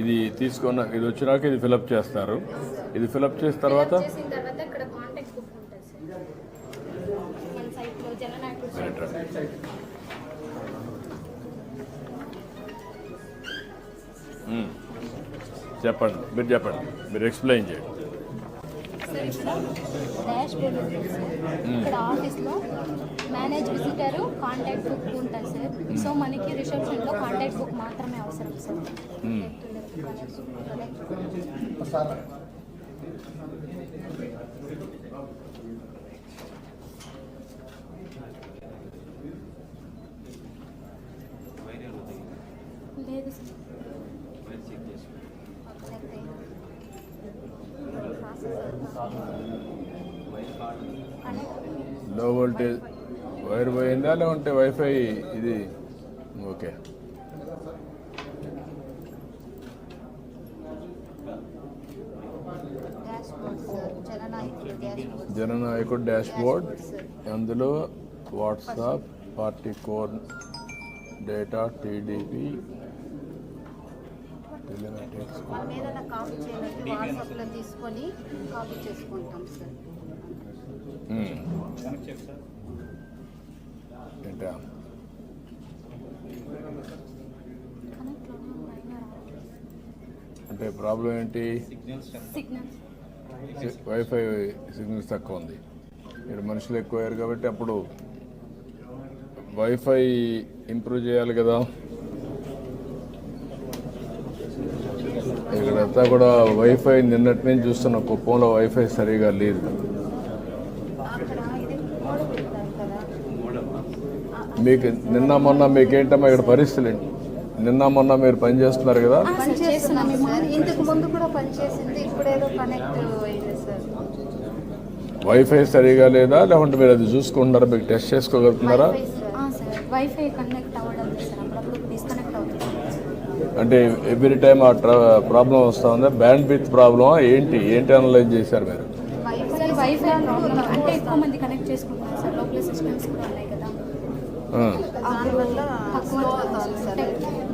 ఇది తీసుకున్న ఇది వచ్చినాక ఇది ఫిలప్ చేస్తారు. ఇది ఫిలప్ చేసిన తర్వాత. మ్మ్. చెప్పండి మీరు చెప్పండి మీరు ఎక్స్ప్లెయిన్ చేయండి. ఇక్కడ డాష్ బోర్డ్ ఉంటుంది సార్ ఇక్కడ ఆఫీస్లో మేనేజ్ విజిటర్ కాంటాక్ట్ బుక్ ఉంటుంది సార్. సో మనకి రిసెప్షన్లో కాంటాక్ట్ బుక్ మాత్రమే అవసరం సార్. లేదు సార్. లో వోల్టేజ్ వైర్ పోయిందా లేకుంటే వైఫై ఇది? ఓకే. జననాయకుడు డాష్ బోర్డ్ అందులో WhatsApp party core data TDP telematics మనం ఏదైనా కాపీ చేయాలంటే వాట్సాప్లో తీసుకొని కాపీ చేసుకుంటాం సార్. ఏంటా? అంటే ప్రాబ్లం ఏంటి? వైఫై సిగ్నల్స్ తక్కువ ఉంది. ఇక్కడ మనుషులు ఎక్కువయ్యారు కాబట్టి అప్పుడు వైఫై ఇంప్రూవ్ చేయాలి కదా. ఇక్కడంతా కూడా వైఫై నిన్నటి నుంచి చూస్తున్న కుప్పంలో వైఫై సరిగా లేదు. మీకు నిన్న మొన్న మీకేంటమ్మా ఇక్కడ పరిస్థితులు ఏంటి? నిన్న మొన్న మీరు పని చేస్తున్నారు కదా? వైఫై సరిగా లేదా? లేకుంటే మీరు అది చూసుకుంటున్నారా? మీకు టెస్ట్ చేసుకోగలుగుతున్నారా? వైఫై కనెక్ట్ అవ్వడం లేదు సార్. అప్పుడప్పుడు డిస్కనెక్ట్ అవుతుంది. అంటే ఎవ్రీ టైం ఆ ప్రాబ్లం వస్తూ ఉందా? బ్యాండ్ విత్ ప్రాబ్లమా ఏంటి? ఏంటి అనలైజ్ చేశారు మీరు?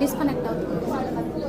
డిస్కనెక్ట్ అవుతుంది.